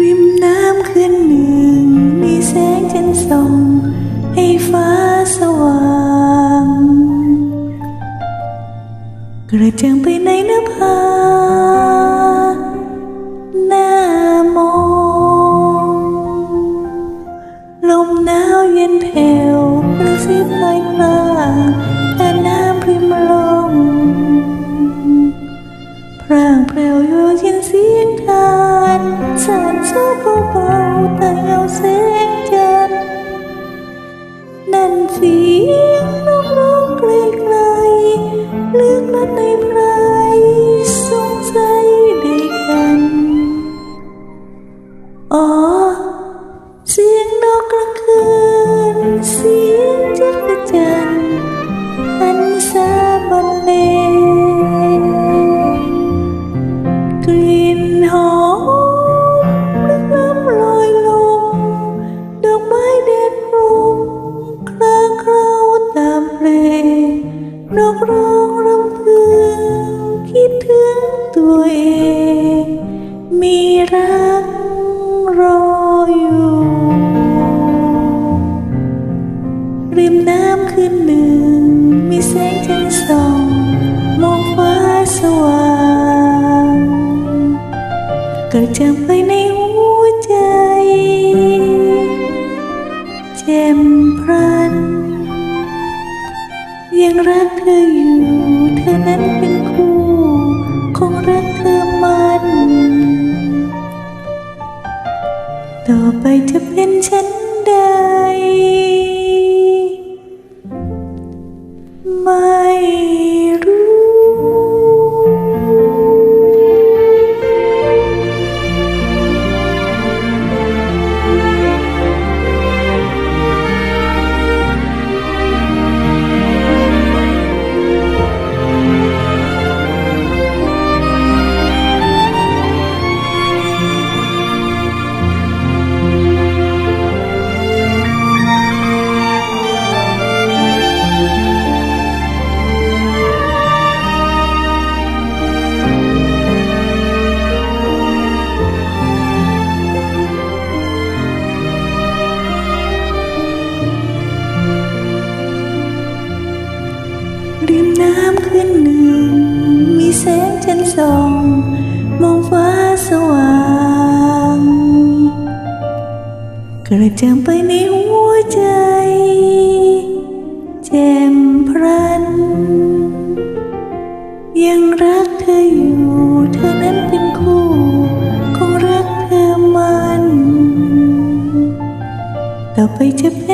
ริมน้ำคืนหนึ่ง มีแสงจันทร์ส่องให้ฟ้าสว่างกระจ่างไปในนภาหน้ามองลมหนาวเย็นแผ่วกระซิบลอยกลา สานโซเบาๆแต่เงาแสงจันทร์นั่นเสียงนกร้องไกลๆลึกลับในไพรสงสัยได้กันอ๋อเสียงนกกลางคืนเสียงจักรจันทร์อันสาบรรเลงกลิ่ ตัวเอง มีรักรออยู่ ริมน้ำคืนหนึ่ง มีแสงจันทร์ส่อง มองฟ้าสว่างเกระจ่างไปในหัวใจแจ่มพรัน ยังรักเธออยู่ เธอนั้นเป็นค ดื่มน้ำขึ้นหนึ่ง มีแสงจันทร์สอง มองฟ้าสว่าง กระเจิงไปในหัวใจ แจ่มพรัน ยังรักเธออยู่ เธอนั้นเป็นคู่คงรักเธอมัน ต่อไปจะเป็น